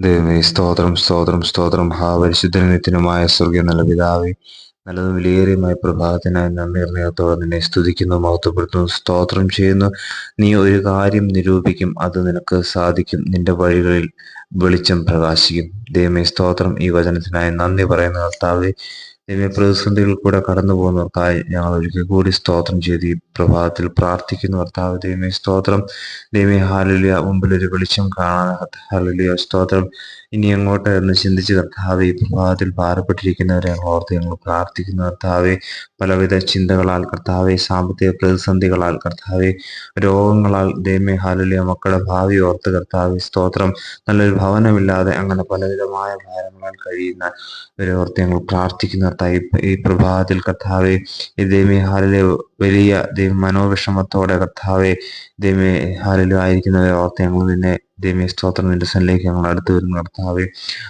ദൈവമേ സ്തോത്രം സ്തോത്രം സ്തോത്രം. ഹാ പരിശുദ്ധനിത്യനുമായ സ്വർഗീയ നല്ല പിതാവേ. നല്ലതും വിലയേറിയമായ പ്രഭാതത്തിനായി നന്ദി നിന്നെ സ്തുതിക്കുന്നു മഹത്വപ്പെടുത്തുന്നു സ്തോത്രം ചെയ്യുന്നു. നീ ഒരു കാര്യം നിരൂപിക്കും അത് നിനക്ക് സാധിക്കും. നിന്റെ വഴികളിൽ വെളിച്ചം പ്രകാശിക്കും. ദൈവമേ സ്തോത്രം ഈ വചനത്തിനായി നന്ദി പറയുന്ന കർത്താവെ. ദൈവമേ പ്രതിസന്ധികൾ കൂടെ കടന്നു പോകുന്നവർക്കായി ഞങ്ങൾ ഒരിക്കൽ കൂടി സ്തോത്രം ചെയ്ത് ഈ പ്രഭാതത്തിൽ പ്രാർത്ഥിക്കുന്നു. കർത്താവ് ദൈവമേ സ്തോത്രം. ദൈവമേ മുമ്പിൽ ഒരു വെളിച്ചം കാണാൻ ഹാലലിയ. സ്തോത്രം. ഇനി എങ്ങോട്ട് എന്ന് ചിന്തിച്ച് കർത്താവ് ഈ പ്രഭാതത്തിൽ ഭാരപ്പെട്ടിരിക്കുന്നവരെ ഞങ്ങൾ ഓർത്ത് ഞങ്ങൾ പ്രാർത്ഥിക്കുന്നു. കർത്താവെ പലവിധ ചിന്തകളാൽ കർത്താവെ സാമ്പത്തിക പ്രതിസന്ധികളാൽ കർത്താവെ രോഗങ്ങളാൽ ദൈവമേ ഹാലലിയ മക്കളുടെ ഭാവി ഓർത്ത് കർത്താവെ സ്തോത്രം. നല്ലൊരു ഭവനമില്ലാതെ അങ്ങനെ പലവിധമായ ഭാരങ്ങളാൽ കഴിയുന്ന ഇവരെ ഓർത്ത് ഞങ്ങൾ പ്രാർത്ഥിക്കുന്ന. കർത്താവ് ഈ പ്രഭാതത്തിൽ കർത്താവെ ദൈവമേ ഹാലിലെ വലിയ മനോവിഷമത്തോടെ കർത്താവെ ദൈവമേ ഹാലിലും ആയിരിക്കുന്നവരെ ഓർത്ത് ഞങ്ങൾ നിന്നെ ദൈവമേ സ്തോത്രം. നിന്റെ സന്നിലേക്ക് ഞങ്ങൾ അടുത്ത് വരുന്ന. കർത്താവെ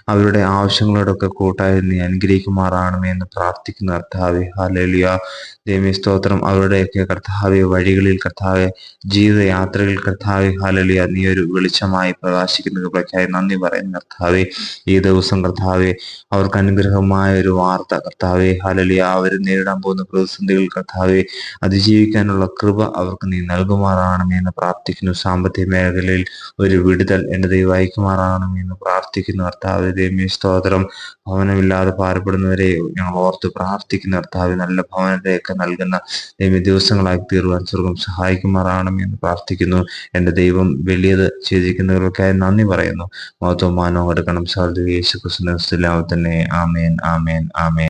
അവരുടെ ആവശ്യങ്ങളോടൊക്കെ കൂട്ടായി നീ അനുഗ്രഹിക്കുമാറാണമേ എന്ന് പ്രാർത്ഥിക്കുന്ന കർത്താവെ. ഹാലേലിയ ദൈവമേ സ്തോത്രം. അവരുടെയൊക്കെ കർത്താവെ വഴികളിൽ കർത്താവെ ജീവിതയാത്രകളിൽ കർത്താവെ ഹാലലിയ നീ ഒരു വെളിച്ചമായി പ്രകാശിക്കുന്നതിലേക്കായി നന്ദി പറയുന്ന കർത്താവെ. ഈ ദിവസം കർത്താവെ അവർക്ക് അനുഗ്രഹമായ ഒരു വാർത്ത കർത്താവെ ഹാലലിയ അവർ നേരിടാൻ പോകുന്ന പ്രതിസന്ധികൾ കർത്താവെ അതിജീവിക്കാനുള്ള കൃപ അവർക്ക് നീ നൽകുമാറാണമേ എന്ന് പ്രാർത്ഥിക്കുന്നു. സാമ്പത്തിക മേഖലയിൽ ഒരു വിടുതൽ എന്റെ ദൈവം അയക്കുമാറാകണം എന്ന് പ്രാർത്ഥിക്കുന്ന കർത്താവ് ദൈവമേ സ്തോത്രം. ഭവനമില്ലാതെ പാർപ്പെടുന്നവരെ ഞങ്ങൾ ഓർത്ത് പ്രാർത്ഥിക്കുന്ന കർത്താവ് നല്ല ഭവനത്തെയൊക്കെ നൽകുന്ന ദൈവ ദിവസങ്ങളായി തീർവാൻ സ്വർഗം സഹായിക്കുമാറാകണം എന്ന് പ്രാർത്ഥിക്കുന്നു. എന്റെ ദൈവം വലിയത് ചെയ്തിരിക്കുന്നവർക്കായി നന്ദി പറയുന്നു. മഹത്വം മാനോ എടുക്കണം സാധു യേശു കൃഷ്ണ തന്നെ ആമേൻ ആമേൻ ആമേൻ.